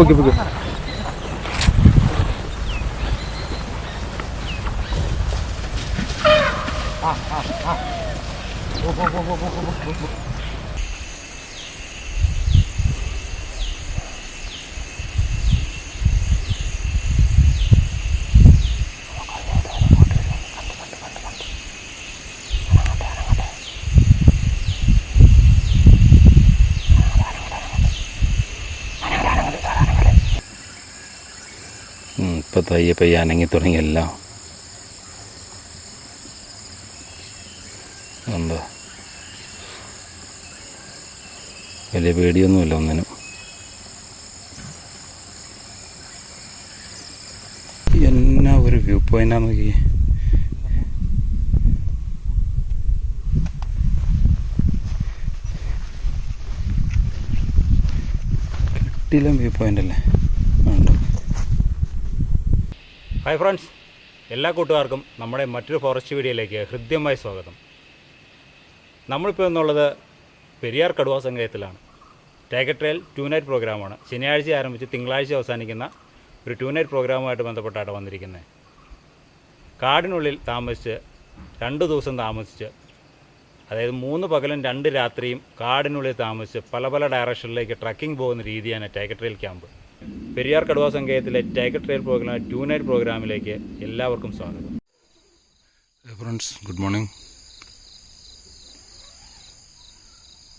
Bugü bugü. Ah ah ah. Bok bok bok bok bok bok bok. പയ്യെ അനങ്ങി തുടങ്ങിയെല്ലാം. എന്താ? വലിയ പേടിയൊന്നുമില്ല ഒന്നിനും. എന്നാ ഒരു വ്യൂ പോയിന്റാ നോക്കി. കിട്ടിയില്ല വ്യൂ പോയിന്റ് അല്ലേ ഉണ്ടോ ഹായ് ഫ്രണ്ട്സ് എല്ലാ കൂട്ടുകാർക്കും നമ്മുടെ മറ്റൊരു ഫോറസ്റ്റ് വീഡിയോയിലേക്ക് ഹൃദ്യമായി സ്വാഗതം. നമ്മളിപ്പോൾ എന്നുള്ളത് പെരിയാർ കടുവ സങ്കേതത്തിലാണ്. ടൈഗർ ട്രയൽ ടു നൈറ്റ് പ്രോഗ്രാമാണ് ശനിയാഴ്ച ആരംഭിച്ച് തിങ്കളാഴ്ച അവസാനിക്കുന്ന ഒരു ടു നൈറ്റ് പ്രോഗ്രാമുമായിട്ട് ബന്ധപ്പെട്ടാണ് വന്നിരിക്കുന്നത്. കാടിനുള്ളിൽ താമസിച്ച് രണ്ട് ദിവസം താമസിച്ച് അതായത് മൂന്ന് പകലും രണ്ട് രാത്രിയും കാടിനുള്ളിൽ താമസിച്ച് പല പല ഡയറക്ഷനിലേക്ക് ട്രക്കിംഗ് പോകുന്ന രീതിയാണ് ടൈഗർ ട്രയൽ ക്യാമ്പ് പെരിയാർ കടുവ സങ്കേതത്തിലെ tiger trail program two night പ്രോഗ്രാമിലേക്ക് എല്ലാവർക്കും സ്വാഗതം. ഫ്രണ്ട്സ് ഗുഡ് മോർണിംഗ്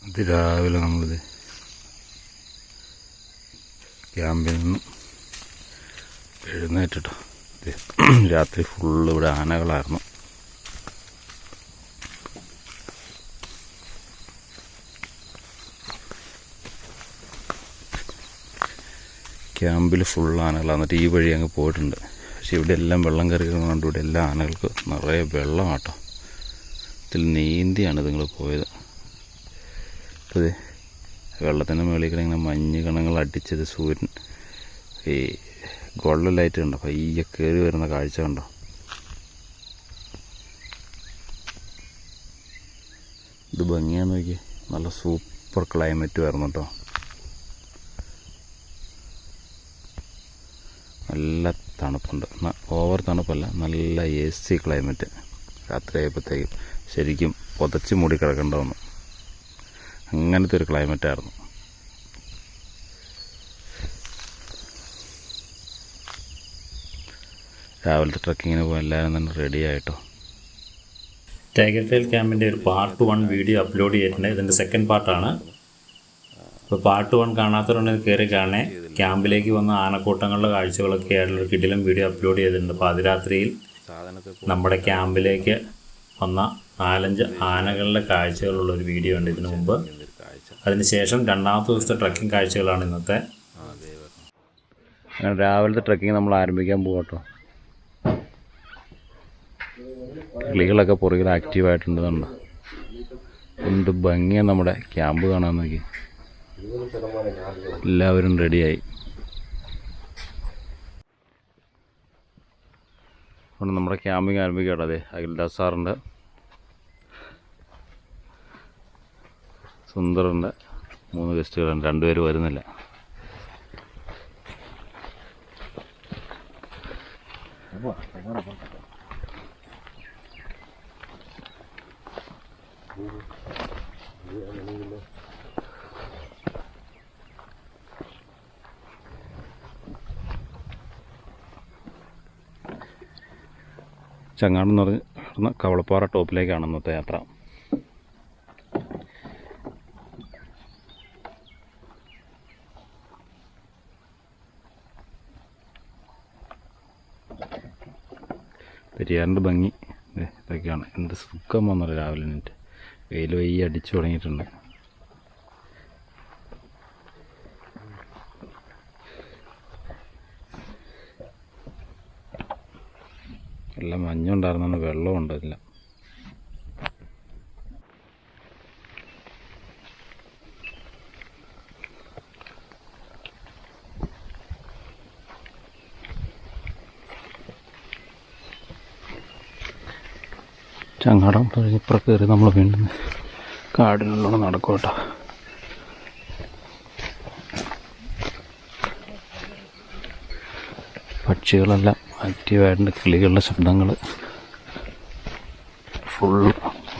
അതിരാവിലെ നമ്മളിത് ക്യാമ്പിൽ നിന്ന് എഴുന്നേറ്റിട്ടോ. രാത്രി ഫുള്ള് ഇവിടെ ആനകളായിരുന്നു. ക്യാമ്പിൽ ഫുൾ ആനകളാണ് എന്നിട്ട് ഈ വഴി അങ്ങ് പോയിട്ടുണ്ട്. പക്ഷെ ഇവിടെ എല്ലാം വെള്ളം കയറി കൊണ്ട് ഇവിടെ എല്ലാ ആനകൾക്ക് നിറയെ വെള്ളമാട്ടോ. ഇതിൽ നീന്തിയാണ് നിങ്ങൾ പോയത്. ഇത് വെള്ളത്തിന്റെ മുകളിൽ കൂടെ ഇങ്ങനെ മഞ്ഞ് കണങ്ങൾ അടിച്ചത് സൂര്യൻ. ഈ ഗോൾഡൻ ലൈറ്റ് കണ്ടോ? പയ്യെ കയറി വരുന്ന കാഴ്ച കണ്ടോ? ഇത് ഭംഗിയാന്ന് നോക്കി നല്ല സൂപ്പർ ക്ലൈമറ്റ് കേട്ടോ നല്ല തണുപ്പുണ്ട് എന്നാൽ ഓവർ തണുപ്പല്ല നല്ല എ സി ക്ലൈമറ്റ് രാത്രി ആയപ്പോഴത്തേക്കും ശരിക്കും പുതച്ചു മൂടി കിടക്കേണ്ടതെന്ന് അങ്ങനത്തെ ഒരു ക്ലൈമറ്റായിരുന്നു രാവിലത്തെ ട്രക്കിങ്ങിന് പോകാൻ എല്ലാവരും തന്നെ റെഡി ആയിട്ടോ? ടൈഗർ ട്രെയിൽ ക്യാമ്പിന്റെ ഒരു പാർട്ട് വൺ വീഡിയോ അപ്ലോഡ് ചെയ്തിട്ടുണ്ട്. ഇതിന്റെ സെക്കൻഡ് പാർട്ടാണ് അപ്പോൾ പാർട്ട് വൺ കാണാത്തവരുണ്ടെങ്കിൽ കയറി കാണേ ക്യാമ്പിലേക്ക് വന്ന ആനക്കൂട്ടങ്ങളുടെ കാഴ്ചകളൊക്കെ ആയിട്ടുള്ള കിടിലും വീഡിയോ അപ്ലോഡ് ചെയ്തിട്ടുണ്ട്. പാതിരാത്രിയിൽ നമ്മുടെ ക്യാമ്പിലേക്ക് വന്ന നാലഞ്ച് ആനകളുടെ കാഴ്ചകളുള്ള ഒരു വീഡിയോ ഉണ്ട് ഇതിനു മുമ്പ്. അതിനുശേഷം രണ്ടാമത്തെ ദിവസത്തെ ട്രക്കിംഗ് കാഴ്ചകളാണ് ഇന്നത്തെ. രാവിലത്തെ ട്രക്കിംഗ് നമ്മൾ ആരംഭിക്കാൻ പോകട്ടോ കിളികളൊക്കെ പുറകിൽ ആക്റ്റീവായിട്ടുണ്ടെന്നുണ്ട് എന്ത് ഭംഗിയാണ് നമ്മുടെ ക്യാമ്പ് കാണാൻ നോക്കി എല്ലാവരും റെഡിയായി. അതുകൊണ്ട് നമ്മുടെ ക്യാമ്പിങ് ആരംഭിക്കട്ടെ. അതെ അഖിൽദാസ് സാറുണ്ട് സുന്ദറുണ്ട് മൂന്ന് ഗസ്റ്റുകളുണ്ട് രണ്ടുപേര് വരുന്നില്ല. ചങ്ങാടം എന്ന് പറഞ്ഞ് നടന്ന് കവളപ്പാറ ടോപ്പിലേക്കാണ് ഇന്നത്തെ യാത്ര. പെരിയാറിന്റെ ഭംഗി. ഇതൊക്കെയാണ്. എന്ത് സുഖം വന്നല്ലോ രാവിലെ നിന്നിട്ട് വെയിൽ വയ്യ അടിച്ചു തുടങ്ങിയിട്ടുണ്ട്. എല്ലാം മഞ്ഞുണ്ടായിരുന്നാണ് വെള്ളം ഉണ്ടല്ല ചങ്ങാടം ഇപ്പുറം കയറി നമ്മൾ വീണ്ടും കാടിനുള്ളിൽ നടക്കും കേട്ടോ പക്ഷികളെല്ലാം ആക്റ്റീവായിട്ടുണ്ട് കിളികളുടെ ശബ്ദങ്ങൾ ഫുൾ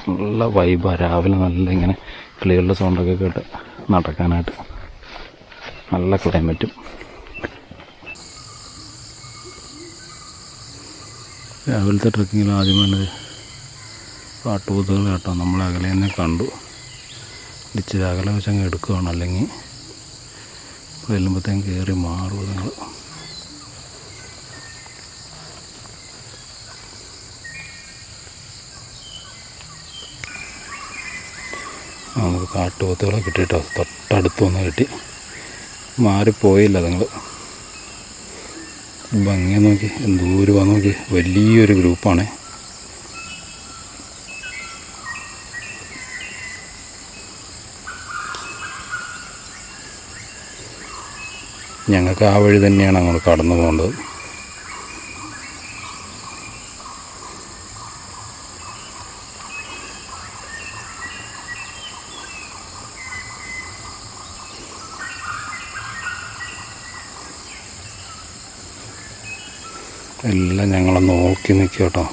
നല്ല വൈബാണ് രാവിലെ നല്ല ഇങ്ങനെ കിളികളുടെ സൗണ്ടൊക്കെ കേട്ട് നടക്കാനായിട്ട് നല്ല ക്ലൈമറ്റും രാവിലത്തെ ട്രക്കിങ്ങിൽ ആദ്യം വേണ്ടത് കാട്ടുപോത്തുകൾ കേട്ടോ. നമ്മൾ അകലെ തന്നെ കണ്ടു. ഇച്ചിരി അകലെ വെച്ച് എടുക്കുകയാണ് അല്ലെങ്കിൽ വെല്ലുമ്പോഴത്തേക്കും കയറി മാറും കാട്ടുപോത്തുകളെ കിട്ടിയിട്ടോ? തൊട്ടടുത്ത് വന്ന് കിട്ടി. മാറിപ്പോയില്ല നിങ്ങൾ ഭംഗി നോക്കി. എന്തൂരം നോക്കി. വലിയൊരു ഗ്രൂപ്പാണ്. ഞങ്ങൾക്ക് ആ വഴി തന്നെയാണ് അങ്ങോട്ട് കടന്നു പോകേണ്ടത്. എല്ലാം ഞങ്ങളെ നോക്കി നിൽക്കുക കേട്ടോ.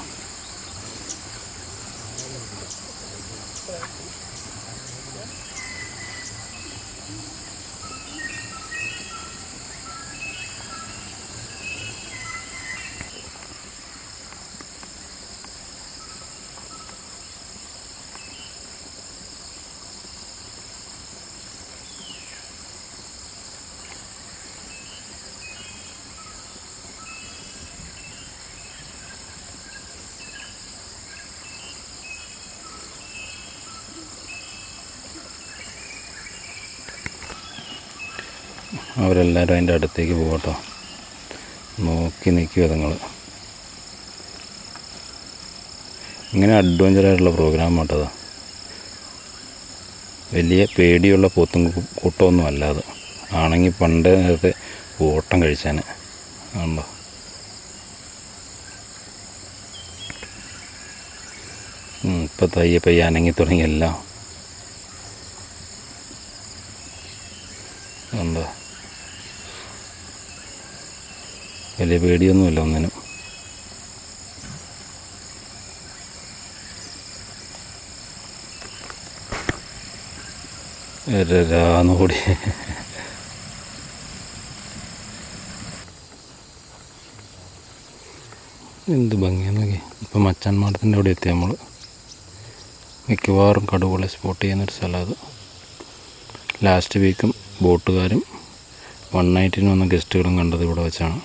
അവരെല്ലാവരും അതിന്റെ അടുത്തേക്ക് പോകട്ടോ. നോക്കി നിൽക്കുക നിങ്ങൾ ഇങ്ങനെ അഡ്വഞ്ചറായിട്ടുള്ള പ്രോഗ്രാം ആട്ടത് വലിയ പേടിയുള്ള പോത്തും കൂട്ടമൊന്നും അല്ലാതെ ആണെങ്കിൽ പണ്ട് നേരത്തെ ഓട്ടം കഴിച്ചാൽ ആണല്ലോ. ഇപ്പം തയ്യെ പയ്യെ അനങ്ങി തുടങ്ങിയെല്ലാം ഉണ്ടോ വലിയ പേടിയൊന്നുമില്ല ഒന്നിനും. ൂടി എന്ത് ഭംഗിയാന്ന് നോക്കി ഇപ്പം മച്ചാൻമാടത്തിന്റെ അവിടെ എത്തി നമ്മൾ മിക്കവാറും കടുവകളെ സ്പോട്ട് ചെയ്യുന്നൊരു സ്ഥലം അത്. ലാസ്റ്റ് വീക്കും ബോട്ടുകാരും വൺ നൈറ്റിന് വന്ന ഗസ്റ്റുകളും കണ്ടത് ഇവിടെ വെച്ചാണ്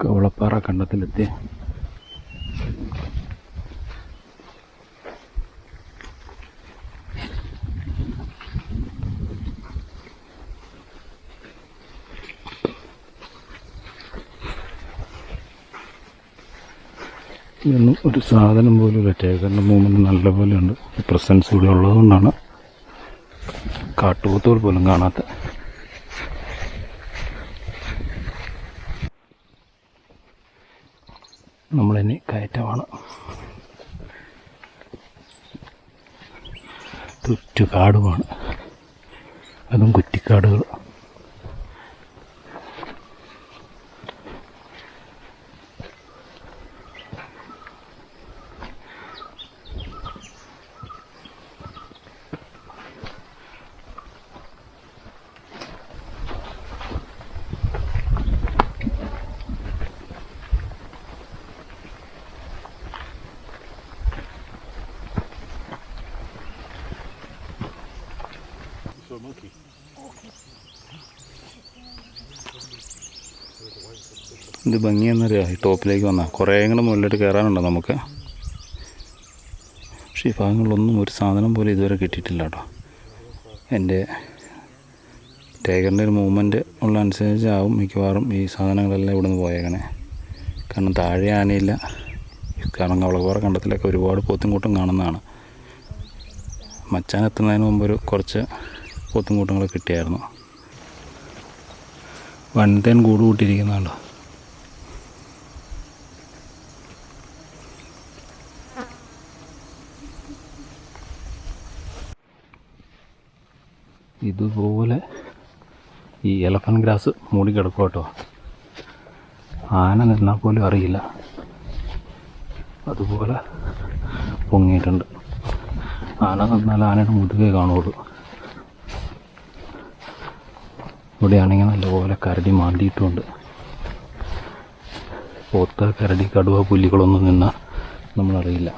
കവളപ്പാറ കണ്ടത്തിലെത്തി ഇതൊന്നും ഒരു സാധനം പോലും ഇല്ല. ടേക്കറിന്റെ മൂവ്മെന്റ് നല്ല പോലെ ഉണ്ട് പ്രസൻസ് ഇവിടെ ഉള്ളതുകൊണ്ടാണ് കാട്ടുപോത്തുകൾ പോലും കാണാത്ത. നമ്മളിനി കയറ്റമാണ്. ചുറ്റു കാടുമാണ് അതും കുറ്റിക്കാടുകൾ ഇത് ഭംഗിയെന്നറിയാം. ഈ ടോപ്പിലേക്ക് വന്നാൽ കുറേ കൂടെ മുകളിലോട്ട് കയറാനുണ്ടോ നമുക്ക്? പക്ഷേ ഈ ഭാഗങ്ങളിലൊന്നും ഒരു സാധനം പോലും ഇതുവരെ കിട്ടിയിട്ടില്ല കേട്ടോ. എന്റെ ടൈഗറിന്റെ ഒരു മൂവ്മെന്റ് ഉള്ള അനുസരിച്ചാവും മിക്കവാറും ഈ സാധനങ്ങളെല്ലാം ഇവിടെ നിന്ന് പോയേക്കണേ. കാരണം താഴെ ആനയില്ല. കാരണം കവളപ്പാറ കണ്ടത്തിലൊക്കെ ഒരുപാട് പോത്തും കൂട്ടും കാണുന്നതാണ്. മച്ചാൻ എത്തുന്നതിന് മുമ്പ് ഒരു കുറച്ച് പോത്തുംകൂട്ടങ്ങൾ കിട്ടിയായിരുന്നു. വൻതേൻ കൂട് കൂട്ടിയിരിക്കുന്നുണ്ടോ? ഇതുപോലെ ഈ എലഫന്റ് ഗ്രാസ് മൂടി കിടക്കും കേട്ടോ. ആന നിന്നാൽ പോലും അറിയില്ല. അതുപോലെ പൊങ്ങിയിട്ടുണ്ട്. ആന നിന്നാൽ ആനയുടെ മുതുകേ കാണുള്ളൂ. ഇവിടെയാണെങ്കിൽ നല്ലപോലെ കരടി മാന്തിയിട്ടുമുണ്ട് പോത്ത കരടി കടുവ പുല്ലികളൊന്നും നിന്നാൽ നമ്മളറിയില്ല.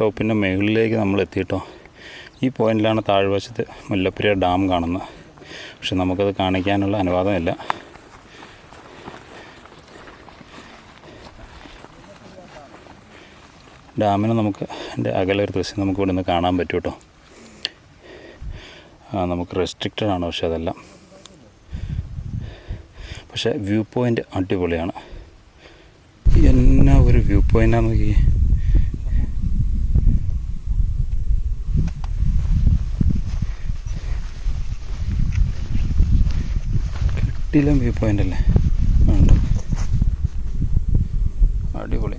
ടോപ്പിന്റെ മുകളിലേക്ക് നമ്മൾ എത്തിയിട്ടോ. ഈ പോയിന്റിലാണ് താഴ്വശത്ത് മുല്ലപ്പെരിയാർ ഡാം കാണുന്നത്. പക്ഷെ നമുക്കത് കാണിക്കാനുള്ള അനുവാദമില്ല. ഡാമിനെ നമുക്ക് എന്റെ അകലെ ഒരു ദിവസം നമുക്ക് ഇവിടെ നിന്ന് കാണാൻ പറ്റും കേട്ടോ നമുക്ക് റെസ്ട്രിക്റ്റഡ് ആണ് പക്ഷെ അതെല്ലാം. പക്ഷേ വ്യൂ പോയിന്റ് അടിപൊളിയാണ്. എന്നാ ഒരു വ്യൂ പോയിന്റാന്ന് നോക്കി കിട്ടിയില്ല വ്യൂ പോയിന്റ് അല്ലേ? അടിപൊളി.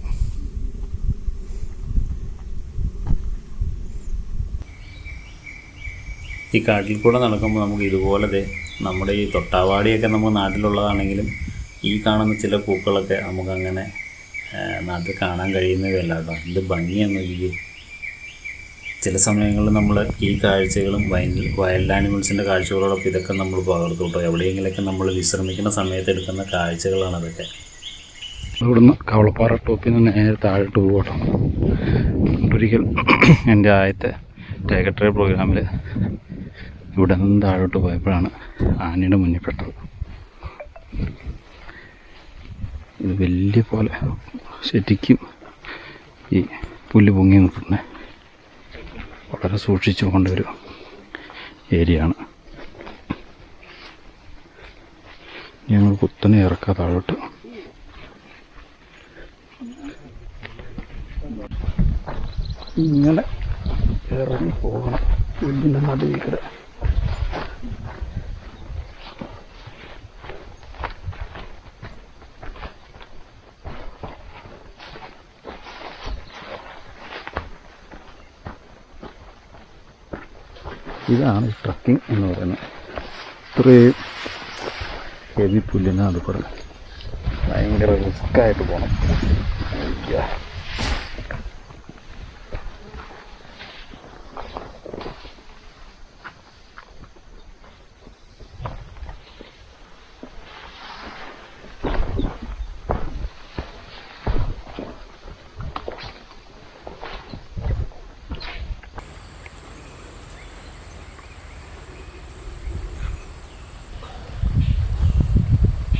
ഈ കാട്ടിൽ കൂടെ നടക്കുമ്പോൾ നമുക്ക് ഇതുപോലെ നമ്മുടെ ഈ തൊട്ടാവാടിയൊക്കെ നമ്മൾ നാട്ടിലുള്ളതാണെങ്കിലും ഈ കാണുന്ന ചില പൂക്കളൊക്കെ നമുക്കങ്ങനെ നാട്ടിൽ കാണാൻ കഴിയുന്നതല്ല കേട്ടോ. ഭംഗിയെന്ന് നോക്കിയേ ചില സമയങ്ങളിൽ നമ്മൾ ഈ കാഴ്ചകളും വയൽ വൈൽഡ് ആനിമൽസിന്റെ കാഴ്ചകളോടൊപ്പം ഇതൊക്കെ നമ്മൾ പകർത്തു കേട്ടോ. എവിടെയെങ്കിലൊക്കെ നമ്മൾ വിശ്രമിക്കുന്ന സമയത്ത് എടുക്കുന്ന കാഴ്ചകളാണ് അതൊക്കെ. ഇവിടുന്ന് കവളപ്പാറ ടോപ്പിൽ നിന്ന് നേരെ താഴോട്ട് പോകട്ടോ ഒരിക്കൽ എന്റെ ആദ്യത്തെ ടേക്കർ പ്രോഗ്രാമിൽ ഇവിടെ നിന്ന് താഴോട്ട് പോയപ്പോഴാണ് ആനയുടെ മുന്നിൽ പെട്ടത്. ഇത് വലിയ പോലെ ശരിക്കും ഈ പുല്ല് പൊങ്ങി നിൽക്കുന്ന വളരെ സൂക്ഷിച്ചു കൊണ്ട ഒരു ഏരിയ ആണ് ഞങ്ങൾ കുത്തനെ ഇറക്കാം താഴോട്ട്. ഇങ്ങനെ ഇറങ്ങി പോകണം. പുല്ലിന്റെ നടുവിൽ കൂടെ ഇതാണ് ഈ ട്രക്കിംഗ് എന്ന് പറയുന്നത്. ഇത്രയും ഹെവി പുല്ലിനാണ് അത് പറയുന്നത്. ഭയങ്കര റിസ്ക്കായിട്ട് പോകണം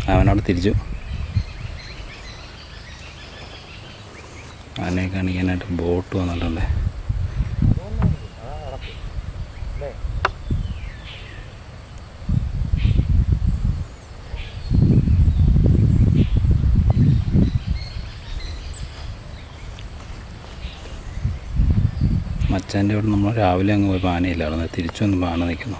അയ്യ. അവനവിടെ തിരിച്ചു. ആനയെ കാണിക്കാനായിട്ട് ബോട്ട് വന്നിട്ടുണ്ട്. മച്ചാന്റെ അവിടെ നമ്മൾ രാവിലെ അങ്ങ് പോയപ്പോൾ ആനയില്ലായിരുന്നു തിരിച്ചു വന്നപ്പോൾ ആന നിൽക്കുന്നു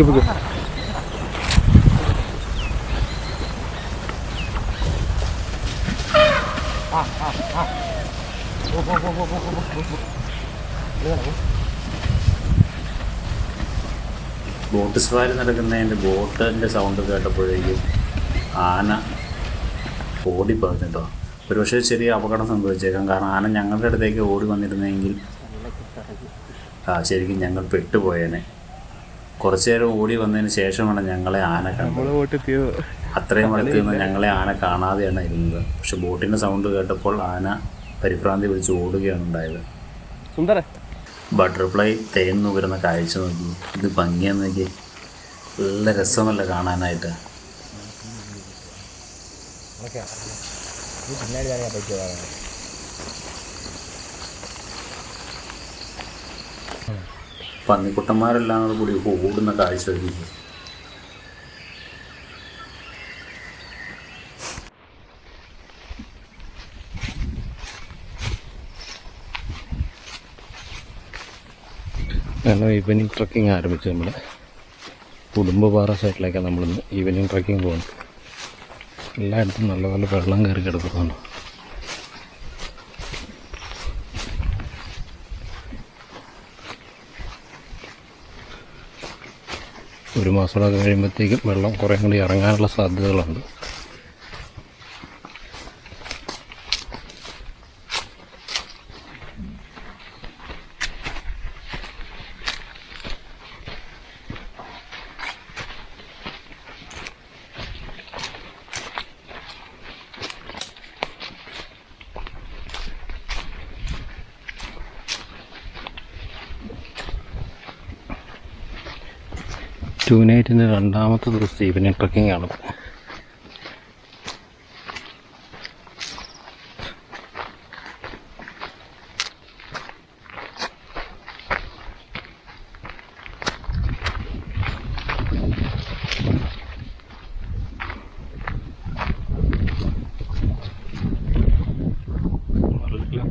പൊക്കി പൊക്കി ബോട്ട് സവാരി നടക്കുന്നതിന്റെ ബോട്ടിന്റെ സൗണ്ട് കേട്ടപ്പോഴേക്കും ആന ഓടി പറഞ്ഞിട്ടോ ഒരുപക്ഷെ ചെറിയ അപകടം സംഭവിച്ചേക്കാം. കാരണം ആന ഞങ്ങളുടെ അടുത്തേക്ക് ഓടി വന്നിരുന്നെങ്കിൽ ആ ശരിക്കും ഞങ്ങൾ പെട്ടുപോയേനെ. കുറച്ചു നേരം ഓടി വന്നതിന് ശേഷമാണ് ഞങ്ങളെ ആന കണ്ടത്. അത്രയും അടുത്ത് നിന്ന് ഞങ്ങളെ ആന കാണാതെയാണ് ഇരുന്നത്. പക്ഷെ ബോട്ടിന്റെ സൗണ്ട് കേട്ടപ്പോൾ ആന പരിഭ്രാന്തി പിടിച്ച് ഓടുകയാണ് ഉണ്ടായത്. സുന്ദര ബട്ടർഫ്ലൈ തേൻ നുകരുന്ന കാഴ്ച നോക്കി. ഇത് ഭംഗിയാന്ന് നോക്കി. നല്ല രസമല്ല കാണാനായിട്ട്. പന്നിക്കുട്ടന്മാരെല്ലാം കൂടി ഓടുന്ന കാഴ്ച നോക്കി കാരണം ഈവനിങ് ട്രക്കിംഗ് ആരംഭിച്ചു നമ്മുടെ കുടുംബപാറ സൈഡിലേക്കാണ് നമ്മളിന്ന്. ഈവനിങ് ട്രക്കിംഗ് പോകുന്നത് എല്ലായിടത്തും നല്ല നല്ല വെള്ളം കയറി കിടക്കുന്നുണ്ട്. ഒരു മാസമൊക്കെ കഴിയുമ്പോഴത്തേക്കും വെള്ളം കുറേ കൂടി ഇറങ്ങാനുള്ള സാധ്യതകളുണ്ട്. നൈറ്റിന്റെ രണ്ടാമത്തെ ദിവസത്തെ ഈവനിങ് ട്രക്കിംഗ് ആണ്.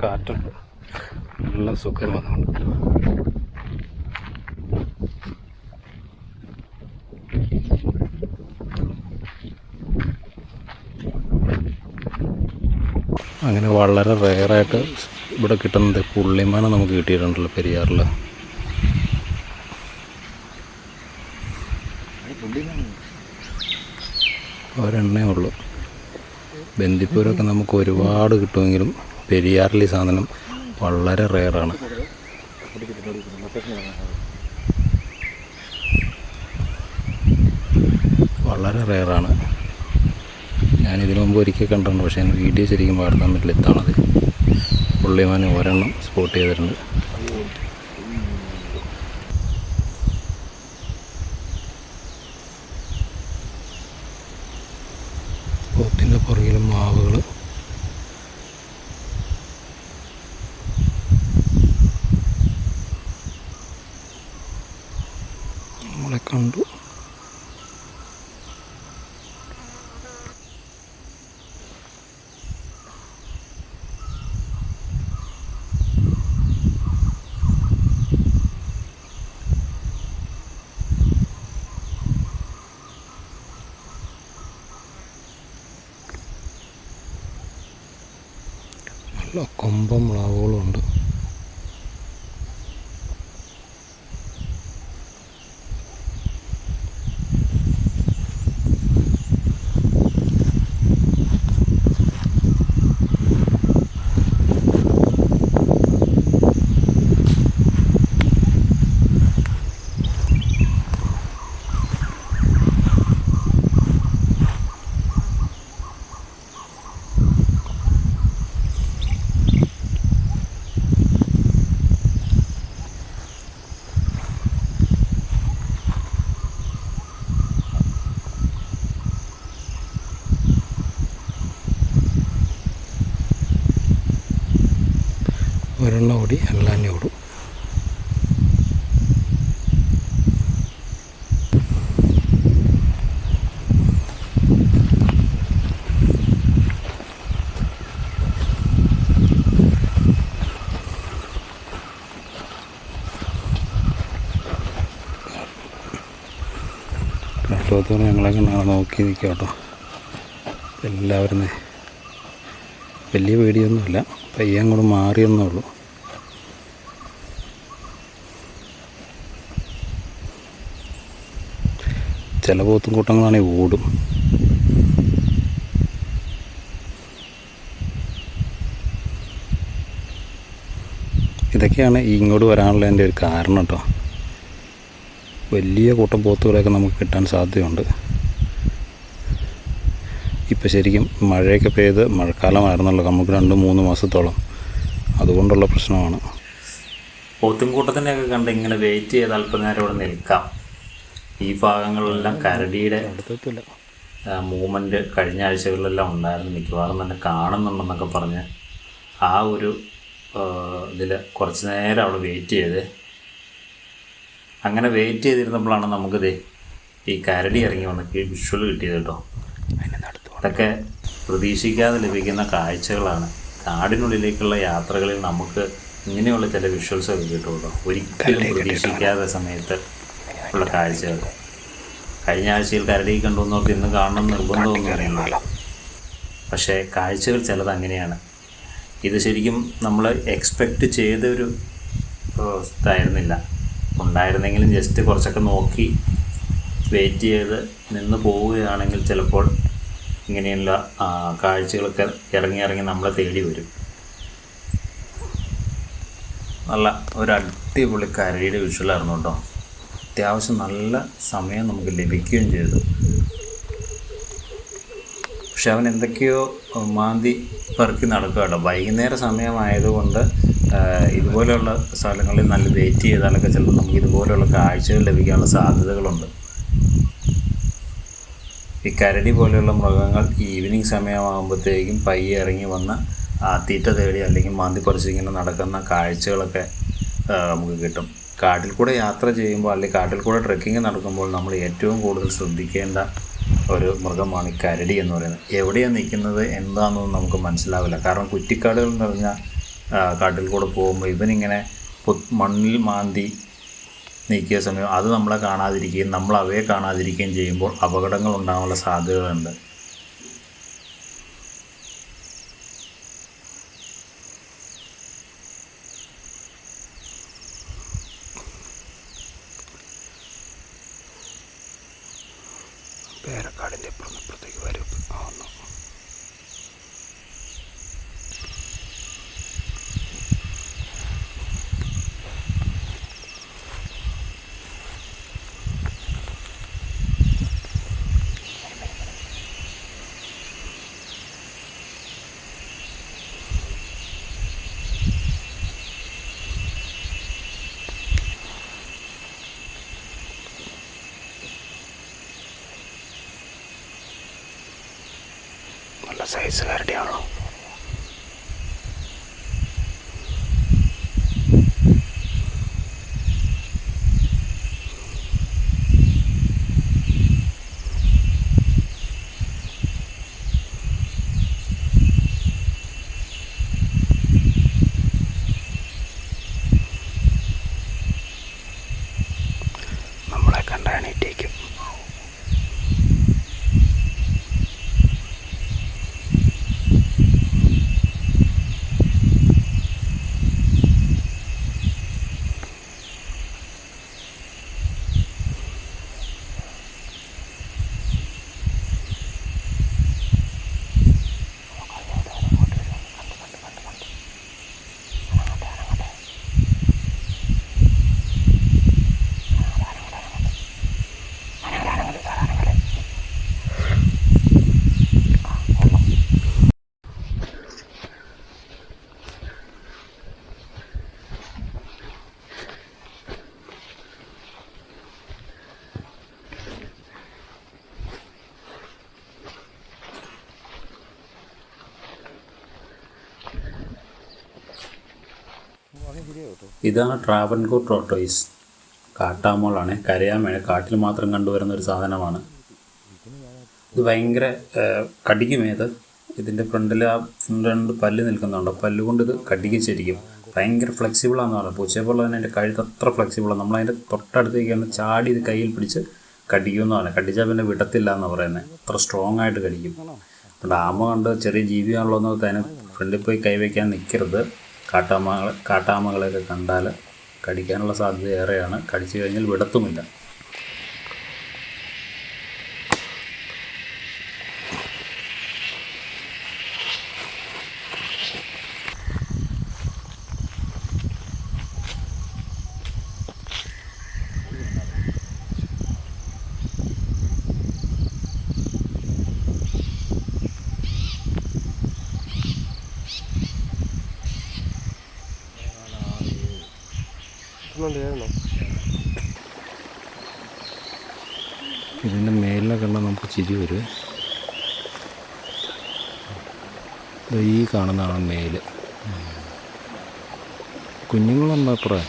കാറ്റുണ്ട് നല്ല സുഖം വന്നുണ്ട് അങ്ങനെ വളരെ റെയറായിട്ട് ഇവിടെ കിട്ടുന്നത് പുള്ളിമാന നമുക്ക് കിട്ടിയിട്ടുണ്ടല്ലോ പെരിയാറിൽ ഒരെണ്ണേ ഉള്ളൂ. ബന്ദിപ്പൂരൊക്കെ നമുക്ക് ഒരുപാട് കിട്ടുമെങ്കിലും പെരിയാറിൽ ഈ സാധനം വളരെ റെയറാണ്. വളരെ റെയറാണ്. മുമ്പ് ഒരിക്കൽ കണ്ടിട്ടുണ്ട്. പക്ഷേ എനിക്ക് വീഡിയോ ശരിക്കും പകർത്താൻ പറ്റില്ല. ഇത്താണത് പുള്ളിമാനെ ഒരെണ്ണം സ്പോട്ട് ചെയ്തിട്ടുണ്ട്. പോത്തിന്റെ പുറകിലും മാവുകൾ നമ്മളെ കണ്ടു നല്ല കൊമ്പം മ്ലാവുകളും ഉണ്ട് ഒരെണ്ണം ഓടി എല്ലാം ഓടും കാട്ടുപോത്തോടെ ഞങ്ങളെ കണ്ടാണ് നോക്കി നിൽക്കുക കേട്ടോ. എല്ലാവരും വലിയ പേടിയൊന്നുമില്ല. പയ്യെ അങ്ങോട്ട് മാറിയെന്നേ ഉള്ളൂ. ചില പോത്തും കൂട്ടങ്ങളാണെങ്കിൽ ഓടും. ഇതൊക്കെയാണ് ഇങ്ങോട്ട് വരാനുള്ള എന്റെ ഒരു കാരണം കേട്ടോ. വലിയ കൂട്ടം പോത്തുകളെയൊക്കെ നമുക്ക് കിട്ടാൻ സാധ്യതയുണ്ട്. ഇപ്പം ശരിക്കും മഴയൊക്കെ പെയ്ത് മഴക്കാലമായിരുന്നല്ലോ നമുക്ക് രണ്ട് മൂന്ന് മാസത്തോളം. അതുകൊണ്ടുള്ള പ്രശ്നമാണ്. പോത്തുംകൂട്ടത്തിനെയൊക്കെ കണ്ട് ഇങ്ങനെ വെയിറ്റ് ചെയ്ത് അല്പനേരം ഇവിടെ നിൽക്കാം. ഈ ഭാഗങ്ങളിലെല്ലാം കരടിയുടെ മൂവ്മെന്റ് കഴിഞ്ഞ ആഴ്ചകളിലെല്ലാം ഉണ്ടായിരുന്നു. മിക്കവാറും തന്നെ കാണുന്നുണ്ടെന്നൊക്കെ പറഞ്ഞ് ആ ഒരു ഇതിൽ കുറച്ച് നേരം അവിടെ വെയിറ്റ് ചെയ്ത് അങ്ങനെ വെയിറ്റ് ചെയ്തിരുന്നപ്പോഴാണ് നമുക്കിത് ഈ കരടി ഇറങ്ങി വന്ന് വിഷ്വൽ കിട്ടിയത് കേട്ടോ. അതൊക്കെ പ്രതീക്ഷിക്കാതെ ലഭിക്കുന്ന കാഴ്ചകളാണ്. കാടിനുള്ളിലേക്കുള്ള യാത്രകളിൽ നമുക്ക് ഇങ്ങനെയുള്ള ചില വിഷ്വൽസ് ഒക്കെ കിട്ടുമല്ലോ ഒരിക്കലും പ്രതീക്ഷിക്കാത്ത സമയത്ത് ഉള്ള കാഴ്ചകൾ. കഴിഞ്ഞ ആഴ്ചയിൽ കരടി കണ്ടു നോക്കി ഇന്ന് കാണണം നിർബന്ധമൊന്നും അറിയില്ല പക്ഷേ കാഴ്ചകൾ ചിലത് അങ്ങനെയാണ്. ഇത് ശരിക്കും നമ്മൾ എക്സ്പെക്റ്റ് ചെയ്തൊരു ഇതായിരുന്നില്ല. ഉണ്ടായിരുന്നെങ്കിലും ജസ്റ്റ് കുറച്ചൊക്കെ നോക്കി വെയിറ്റ് ചെയ്ത് നിന്ന് പോവുകയാണെങ്കിൽ ചിലപ്പോൾ ഇങ്ങനെയുള്ള കാഴ്ചകളൊക്കെ ഇറങ്ങി ഇറങ്ങി നമ്മളെ തേടി വരും. നല്ല ഒരു അടിപൊളി കരടിയുടെ വിഷ്വലായിരുന്നു കേട്ടോ. അത്യാവശ്യം നല്ല സമയം നമുക്ക് ലഭിക്കുകയും ചെയ്തു. പക്ഷെ അവൻ എന്തൊക്കെയോ മാന്തി പെറുക്കി നടക്കുക കേട്ടോ. വൈകുന്നേര സമയമായതുകൊണ്ട് ഇതുപോലെയുള്ള സ്ഥലങ്ങളിൽ നല്ല വെയിറ്റ് ചെയ്താലൊക്കെ ചിലപ്പോൾ നമുക്ക് ഇതുപോലെയുള്ള കാഴ്ചകൾ ലഭിക്കാനുള്ള സാധ്യതകളുണ്ട്. ഈ കരടി പോലെയുള്ള മൃഗങ്ങൾ ഈവനിങ് സമയമാകുമ്പോഴത്തേക്കും പയ്യെ ഇറങ്ങി വന്ന് തീറ്റ തേടി അല്ലെങ്കിൽ മാന്തി പറിച്ചിങ്ങനെ നടക്കുന്ന കാഴ്ചകളൊക്കെ നമുക്ക് കിട്ടും. കാട്ടിൽ കൂടെ യാത്ര ചെയ്യുമ്പോൾ അല്ലെങ്കിൽ കാട്ടിൽ കൂടെ ട്രെക്കിംഗ് നടക്കുമ്പോൾ നമ്മൾ ഏറ്റവും കൂടുതൽ ശ്രദ്ധിക്കേണ്ട ഒരു മൃഗമാണ് ഈ കരടി എന്ന് പറയുന്നത്. എവിടെയാണ് നിൽക്കുന്നത് എന്താണെന്നൊന്നും നമുക്ക് മനസ്സിലാവില്ല. കാരണം കുറ്റിക്കാടുകൾ എന്ന് ആ, കാട്ടിൽ കൂടെ പോകുമ്പോൾ ഇവനിങ്ങനെ മണ്ണിൽ മാന്തി നീക്കിയ സമയം അത് നമ്മളെ കാണാതിരിക്കുകയും നമ്മൾ അവയെ കാണാതിരിക്കുകയും ചെയ്യുമ്പോൾ അപകടങ്ങൾ ഉണ്ടാകാനുള്ള സാധ്യതകളുണ്ട്. പേരക്കാടിന്റെ ഇപ്പുറം വരും. ആവുന്നു നല്ല സൈസ് കരടിയാണല്ലോ നമ്മളെ കണ്ട എണീറ്റേക്കും ഇതാണ് ട്രാവൻകൂർ ടോട്ടോയിസ്. കാട്ടാമോളാണ്. കരയാൻ വേണ്ടി കാട്ടിൽ മാത്രം കണ്ടുവരുന്ന ഒരു സാധനമാണ്. ഇത് ഭയങ്കര കടിക്കുമേത്. ഇതിന്റെ ഫ്രണ്ടിൽ ആ രണ്ട് പല്ല് നിൽക്കുന്നുണ്ട്. പല്ലുകൊണ്ട് ഇത് കടിക്കും ശരിക്കും. ഭയങ്കര ഫ്ലെക്സിബിളാന്ന് പറയുന്നത് പൂച്ചയെ പോലെ തന്നെ അതിന്റെ കഴുത്ത് അത്ര ഫ്ലെക്സിബിളാണ് നമ്മളതിന്റെ തൊട്ടടുത്തേക്കാണ് ചാടി ഇത് കയ്യിൽ പിടിച്ച് കടിക്കുമെന്ന് പറയുന്നത് കടിച്ചാൽ പിന്നെ വിടത്തില്ല എന്ന് പറയുന്നത് അത്ര സ്ട്രോങ് ആയിട്ട് കടിക്കും. ആമ കണ്ട് ചെറിയ ജീവിയാണല്ലോ എന്നൊക്കെ അതിന് ഫ്രണ്ടിൽ പോയി കൈവയ്ക്കാൻ നിൽക്കരുത് കാട്ടാമകളെ കാട്ടാമകളെയൊക്കെ കണ്ടാൽ കടിക്കാനുള്ള സാധ്യത ഏറെയാണ്. കടിച്ചു കഴിഞ്ഞാൽ വിടത്തുമില്ല. കിട്ടുന്നുണ്ടായിരുന്നു ഇതിന്റെ മേലിലൊക്കെ കണ്ടാൽ നമുക്ക് ചിരി വരും. ഈ കാണുന്നതാണ് മേൽ. കുഞ്ഞുങ്ങളുണ്ടോ അപ്പുറേ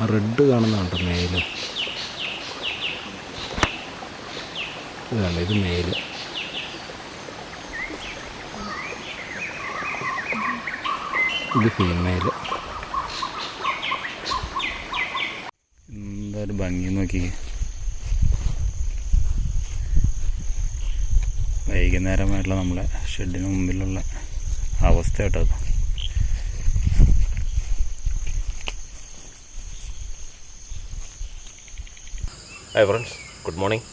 ആ റെഡ് കാണുന്നതാണ് മേൽ. ഇതാണ് ഇത് മേൽ. ഇത് ഫീമെയിൽ എന്തായാലും ഭംഗി നോക്കി. വൈകുന്നേരമായിട്ടുള്ള നമ്മളെ ഷെഡിന് മുമ്പിലുള്ള അവസ്ഥ കേട്ടോ അത്. ഹായ് ഫ്രണ്ട്സ് ഗുഡ് മോർണിംഗ്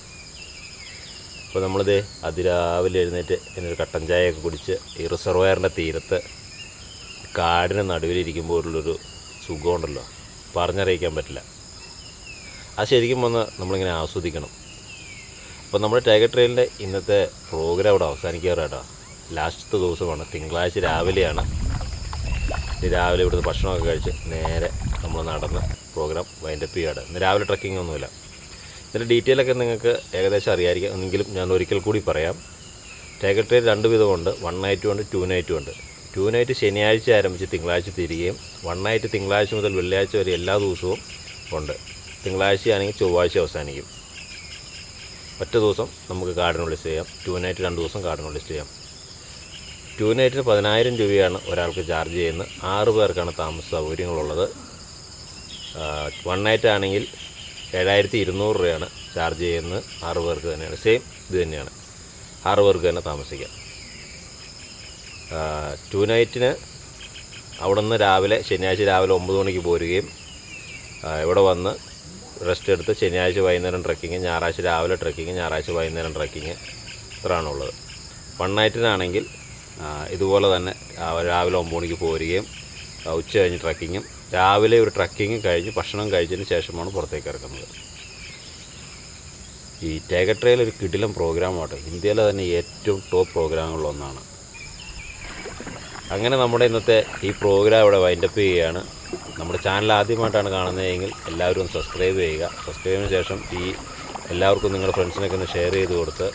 അപ്പോൾ നമ്മളിത് അതിരാവിലെ എഴുന്നേറ്റ് ഇതിനൊരു കട്ടൻ ചായയൊക്കെ കുടിച്ച് ഈ റിസർവയറിന്റെ തീരത്ത് കാടിന് നടുവിലിരിക്കുമ്പോഴുള്ളൊരു സുഖമുണ്ടല്ലോ. പറഞ്ഞറിയിക്കാൻ പറ്റില്ല. അത് ശരിക്കും വന്ന് നമ്മളിങ്ങനെ ആസ്വദിക്കണം. അപ്പോൾ നമ്മുടെ ടൈഗർ ട്രെയിലിന്റെ ഇന്നത്തെ പ്രോഗ്രാം ഇവിടെ അവസാനിക്കാറാട്ടോ ലാസ്റ്റത്തെ ദിവസമാണ്. തിങ്കളാഴ്ച രാവിലെയാണ്. രാവിലെ ഇവിടുന്ന് ഭക്ഷണമൊക്കെ കഴിച്ച് നേരെ നമ്മൾ നടന്ന് പ്രോഗ്രാം വൈൻഡപ്പ് ചെയ്യുകയാണ്. ഇന്ന് രാവിലെ ട്രക്കിംഗ് ഒന്നുമില്ല. ഇതിന്റെ ഡീറ്റെയിൽ ഒക്കെ നിങ്ങൾക്ക് ഏകദേശം അറിയാമായിരിക്കും എന്നെങ്കിലും ഞാൻ ഒരിക്കൽ കൂടി പറയാം. ടൈഗർ ട്രെയിൽ രണ്ട് വിധമുണ്ട്. വൺ നൈറ്റും ഉണ്ട് ടു നൈറ്റും ഉണ്ട്. ടു നൈറ്റ് ശനിയാഴ്ച ആരംഭിച്ച് തിങ്കളാഴ്ച തിരികെയും വൺ നൈറ്റ് തിങ്കളാഴ്ച മുതൽ വെള്ളിയാഴ്ച വരെ എല്ലാ ദിവസവും ഉണ്ട്. തിങ്കളാഴ്ചയാണെങ്കിൽ ചൊവ്വാഴ്ച അവസാനിക്കും. ഒറ്റ ദിവസം നമുക്ക് കാർഡിനുള്ളിൽ ചെയ്യാം. ടു രണ്ട് ദിവസം കാർഡിനുള്ളിൽ ചെയ്യാം. ടു നൈറ്റിന് പതിനായിരം രൂപയാണ് ഒരാൾക്ക് ചാർജ് ചെയ്യുന്നത്. ആറ് പേർക്കാണ് താമസ സൗകര്യങ്ങളുള്ളത്. വൺ നൈറ്റ് ആണെങ്കിൽ ഏഴായിരത്തി ഇരുന്നൂറ് രൂപയാണ് ചാർജ് ചെയ്യുന്നത്. ആറ് പേർക്ക് തന്നെയാണ്. സെയിം ഇത് തന്നെയാണ്. ആറ് പേർക്ക് തന്നെ താമസിക്കാം. ടു നൈറ്റിന് അവിടെ നിന്ന് രാവിലെ ശനിയാഴ്ച രാവിലെ ഒമ്പത് മണിക്ക് പോരുകയും ഇവിടെ വന്ന് റെസ്റ്റ് എടുത്ത് ശനിയാഴ്ച വൈകുന്നേരം ട്രക്കിങ് ഞായറാഴ്ച രാവിലെ ട്രക്കിങ് ഞായറാഴ്ച വൈകുന്നേരം ട്രക്കിങ് ഇത്രയാണുള്ളത് വൺ നൈറ്റിനാണെങ്കിൽ ഇതുപോലെ തന്നെ രാവിലെ ഒമ്പത് മണിക്ക് പോരുകയും ഉച്ച കഴിഞ്ഞ് ട്രക്കിങ്ങും രാവിലെ ഒരു ട്രക്കിങ് കഴിഞ്ഞ് ഭക്ഷണം കഴിച്ചതിന് ശേഷമാണ് പുറത്തേക്ക് ഇറക്കുന്നത് ഈ ടേഗർ ട്രെയിൽ ഒരു കിടിലം പ്രോഗ്രാമാട്ടോ ഇന്ത്യയിലെ തന്നെ ഏറ്റവും ടോപ്പ് പ്രോഗ്രാമുകളിലൊന്നാണ് അങ്ങനെ നമ്മുടെ ഇന്നത്തെ ഈ പ്രോഗ്രാം ഇവിടെ വൈൻഡപ്പ് ചെയ്യുകയാണ്. നമ്മുടെ ചാനൽ ആദ്യമായിട്ടാണ് കാണുന്നതെങ്കിൽ എല്ലാവരും ഒന്ന് സബ്സ്ക്രൈബ് ചെയ്യുക. സബ്സ്ക്രൈബിന് ശേഷം ഈ എല്ലാവർക്കും നിങ്ങളുടെ ഫ്രണ്ട്സിനൊക്കെ ഒന്ന് ഷെയർ ചെയ്ത് കൊടുത്ത്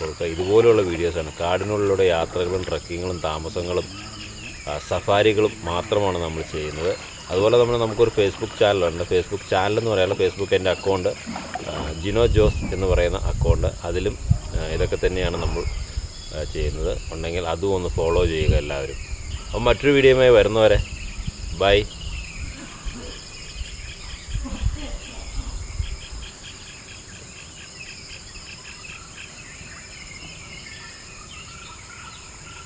കൊടുക്കുക. ഇതുപോലെയുള്ള വീഡിയോസാണ് കാടിനുള്ളിലൂടെ യാത്രകളും ട്രക്കിങ്ങുകളും താമസങ്ങളും സഫാരികളും മാത്രമാണ് നമ്മൾ ചെയ്യുന്നത്. അതുപോലെ നമ്മൾ നമുക്കൊരു ഫേസ്ബുക്ക് ചാനലുണ്ട് ഫേസ്ബുക്ക് ചാനൽ എന്ന് പറയാനുള്ള ഫേസ്ബുക്ക് എന്റെ അക്കൗണ്ട് ജിനോ ജോസ് എന്ന് പറയുന്ന അക്കൗണ്ട് അതിലും ഇതൊക്കെ തന്നെയാണ് നമ്മൾ ചെയ്യുന്നത്. ഉണ്ടെങ്കിൽ അതും ഒന്ന് ഫോളോ ചെയ്യുക എല്ലാവരും. അപ്പം മറ്റൊരു വീഡിയോയുമായി വരുന്നവരെ ബൈ